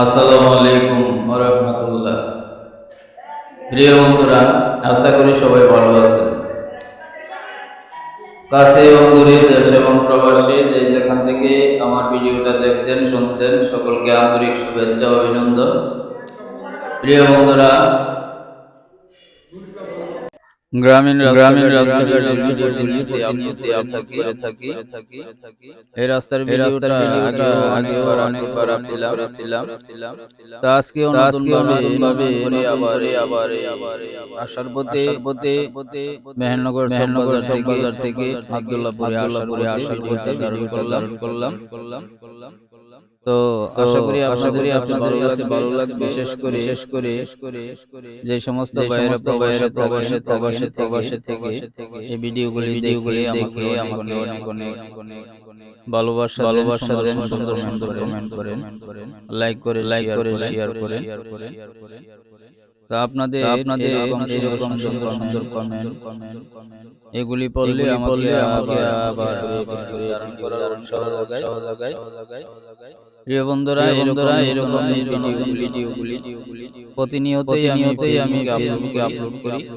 আসসালামু আলাইকুম রহমতুল্লাহ। প্রিয় বন্ধুরা, আশা করি সবাই ভালো আছেন। কাছে এবং দূরে দেশ এবং প্রবাসী যে যেখান থেকে আমার ভিডিওটা দেখছেন, শুনছেন, সকলকে আন্তরিক শুভেচ্ছা অভিনন্দন। প্রিয় বন্ধুরা গ্রামীণ গ্রামীণ এই রাস্তার রাস্তার অনেকবার আসছিলাম। আসছিলাম। তো আজকে আজকে ভাবে আবার আবার আসার পথে পথে মেহেরনগর মেহেরনগর থেকে আব্দুল্লাহপুরে আসার পথে করলাম। করলাম করলাম। তো আশা করি আশা করি আপনাদের কাছে ভালো লাগবে বিশেষ করে বিশেষ করে যে সমস্ত বাইরে প্রবাসে প্রবাসে প্রবাসে প্রবাসে থেকে এই ভিডিওগুলি ভিডিওগুলি দেখে আমাকে অনেক অনেক ভালোবাসা ভালোবাসা দেন সুন্দর সুন্দর কমেন্ট করেন লাইক করে লাইক করে শেয়ার করে। তো আপনাদের আপনাদের এরকম সুন্দর সুন্দর কমেন্ট এগুলি পড়লে আমাকে আবার প্রিয় বন্ধুরা বন্ধুরা এরকম ভিডিওগুলি প্রতিনিয়তই নিয়তই আমি ফেসবুকে আপলোড করি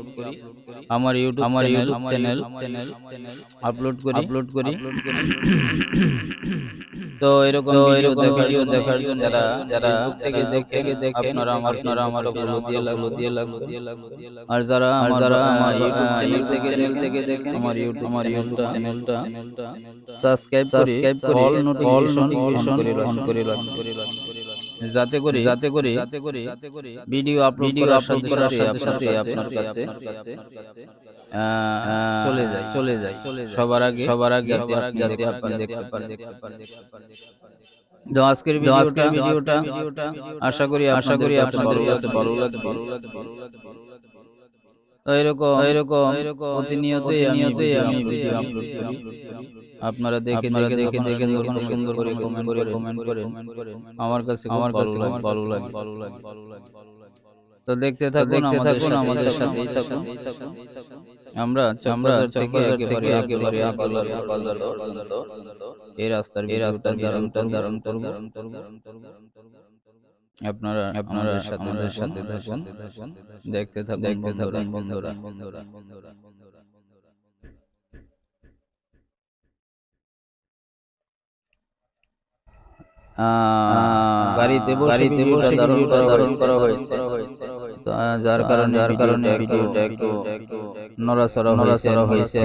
আমার ইউটিউব আমার ইউটিউব চ্যানেল চ্যানেল আপলোড করি। আপলোড করি। তো এরকম ভিডিও দেখার জন্য যারা যারা থেকে দেখে দেখে আপনারা আমার আপনারা আমার দিয়ে লাগল দিয়ে লাগল দিয়ে লাগল আর যারা আর যারা আমার ইউটিউব চ্যানেল থেকে চ্যানেল থেকে দেখে আমার ইউটিউব আমার ইউটিউব চ্যানেলটা সাবস্ক্রাইব সাবস্ক্রাইব করে অল নোটিফিকেশন করে রাখুন করে রাখুন যাতে করে যাতে করে যাতে করে যাতে করে ভিডিও আপলোড করার সাথে সাথে আপনার কাছে চলে যায় চলে যায় সবার আগে সবার আগে যাতে আপনি দেখতে পারেন তো আজকের ভিডিওটা ভিডিওটা আশা করি আশা করি আপনাদের কাছে ভালো লাগবে। ভালো লাগবে। ভালো এরকম এরকম এরকম প্রতিনিয়তই নিয়তই আমি ভিডিও আপলোড করি আপনারা দেখে দেখে দেখে দেখে যখন সুন্দর করে কমেন্ট করে কমেন্ট করেন। আমার কাছে আমার কাছে ভালো লাগে। ভালো লাগে ভালো লাগে তো দেখতে থাকুন দেখতে আমাদের সাথেই থাকুন। আমরা আমরা থেকে একেবারে এই রাস্তার এই রাস্তার দারুণটা দারুণটা দারুণটা আপনারা আপনারা সাথে সাথে থাকুন দেখতে থাকুন দেখতে থাকুন বন্ধুরা বন্ধুরা বন্ধুরা। গাড়িতে গাড়িতে বসে ধারণ করা হয়েছে। যার কারণে যার কারণে ভিডিওটা একটু নড়াচড়া নড়াচড়া হয়েছে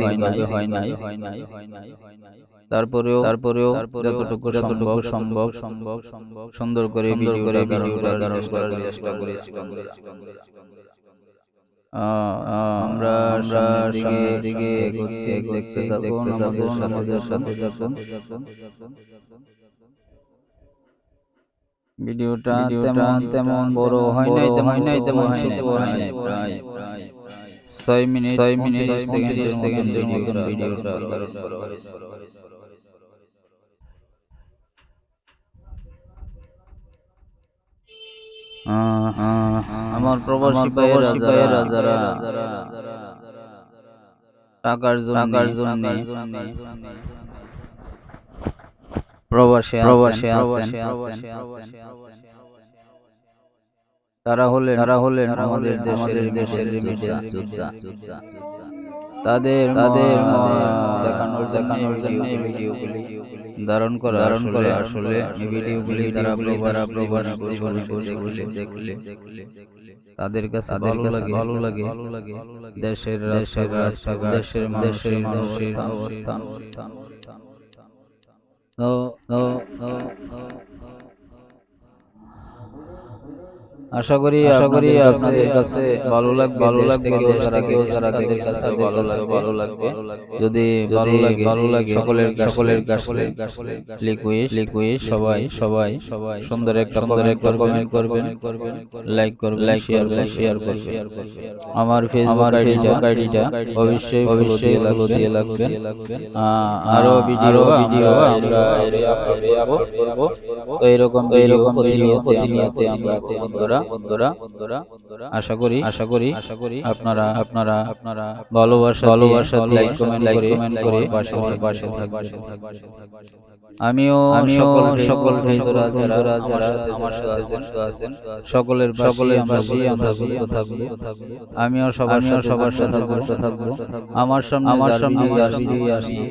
হয় নাই হয় নাই হয় নাই হয় নাই তারপরেও তারপরেও যতটুকু সম্ভব সম্ভব সম্ভব সম্ভব সুন্দর করে ভিডিও করে ভিডিওটা ধারণ করার চেষ্টা করেছি আমরা সামনের দিকে এগোচ্ছি এগোচ্ছি দেখতে আমাদের সাথে থাকুন ভিডিওটা তেমন তেমন বড় হয় নাই তেমন নাই তেমন হয় নাই প্রায় ছয় মিনিট ছয় মিনিট সেকেন্ডের সেকেন্ডের মতন ভিডিওটা আমার প্রবাসী ভাইয়েরা যারা যারা টাকার জন্য টাকার জন্য প্রবাসে প্রবাসে তারা হলেন তারা হলেন আমাদের আমাদের দেশের মিডিয়া যোদ্ধা তাদের তাদের দেখানোর দেখানোর জন্য ভিডিওগুলি ধারণ করা ধারণ করে আসলে ভিডিওগুলি তারা তারা প্রবাস দেখলে। দেখলে। তাদের কাছে ভালো লাগে ভালো লাগে। ভালো লাগে। দেশের দেশের মানুষের অবস্থান অবস্থান 然后然后然后然后 আশা করি আশা করি আপনাদের কাছে ভালো লাগবে ভালো লাগবে যারা কেউ যারা তাদের কাছে ভালো লাগবে ভালো লাগবে। যদি ভালো লাগে ভালো লাগে সকলের সকলের সকলের লিকুইড লিকুইড সবাই সবাই সবাই সুন্দর একটা সুন্দর একটা কমেন্ট করবেন লাইক করবেন লাইক শেয়ার করবেন শেয়ার করবেন আমার ফেসবুক আইডিটা আইডিটা অবশ্যই অবশ্যই লাগো দিয়ে লাগবেন আরও ভিডিও ভিডিও আমরা আপলোড করব তো এরকম এরকম ভিডিও প্রতিনিয়ত আমরা বন্ধুরা বন্ধুরা বন্ধুরা আশা করি আশা করি আশা করি আপনারা আপনারা আপনারা ভালোবাসা ভালোবাসা লাইক কমেন্ট লাইক কমেন্ট করে পাশে পাশে থাকবেন। আমিও সকল যারা যারা আমার সাথে আছেন সকলের সকলের পাশে আমরা যুক্ত থাকব আমিও সবার সাথে সবার সাথে যুক্ত থাকব আমার সামনে আমার সামনে আসি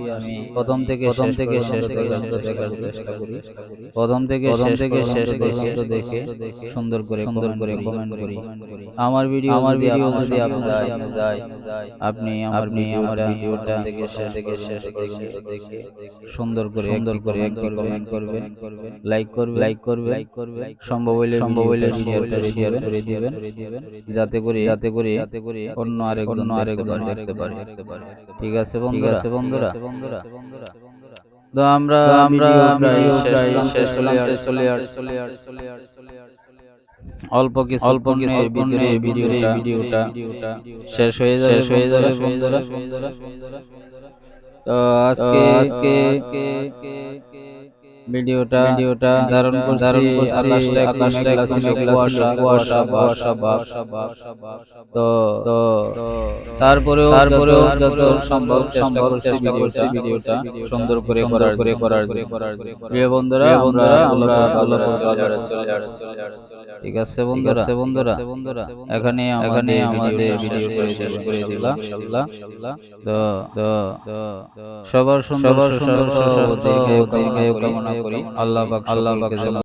আমি প্রথম থেকে প্রথম থেকে শেষ পর্যন্ত দেখার চেষ্টা করি। প্রথম থেকে শেষ থেকে শেষ পর্যন্ত দেখে সুন্দর করে সুন্দর করে কমেন্ট করি আমার ভিডিও আমার ভিডিও যদি আপনি যায় আপনি আমার আমার ভিডিওটা থেকে শেষ থেকে শেষ পর্যন্ত দেখে সুন্দর করে সুন্দর করে করবেন লাইক করবে লাইক করবে লাইক করবে সম্ভব হইলে সম্ভব হইলে শেয়ার করে শেয়ার করে দিবেন যাতে করে যাতে করে যাতে করে অন্য আরেক অন্য আরেক দেখতে পারে ঠিক আছে বন্ধুরা আছে বন্ধুরা বন্ধুরা। তো আমরা আমরা শেষ চলে চলে চলে চলে আসছে। অল্প কিছু অল্প কিছু ভিতরে ভিডিওটা ভিডিওটা শেষ হয়ে যাবে শেষ হয়ে যাবে বন্ধুরা। তো আজকে আজকে ভিডিওটা ভিডিওটা ধারণ করছি ধারণ করছি কুয়াশা তো তো তারপরেও তারপরেও যত সম্ভব সম্ভব চেষ্টা করছি ভিডিওটা সুন্দর করে করার করে করার করে করার প্রিয় বন্ধুরা আমরা আমরা ভালো করে চলে আসছি ঠিক আছে বন্ধুরা বন্ধুরা বন্ধুরা এখানে এখানে আমাদের ভিডিও করে শেষ করে দিলাম ইনশাআল্লাহ তো তো সবার সুন্দর সবার সুন্দর দীর্ঘায়ু কামনা করি। আল্লাহ আল্লাহ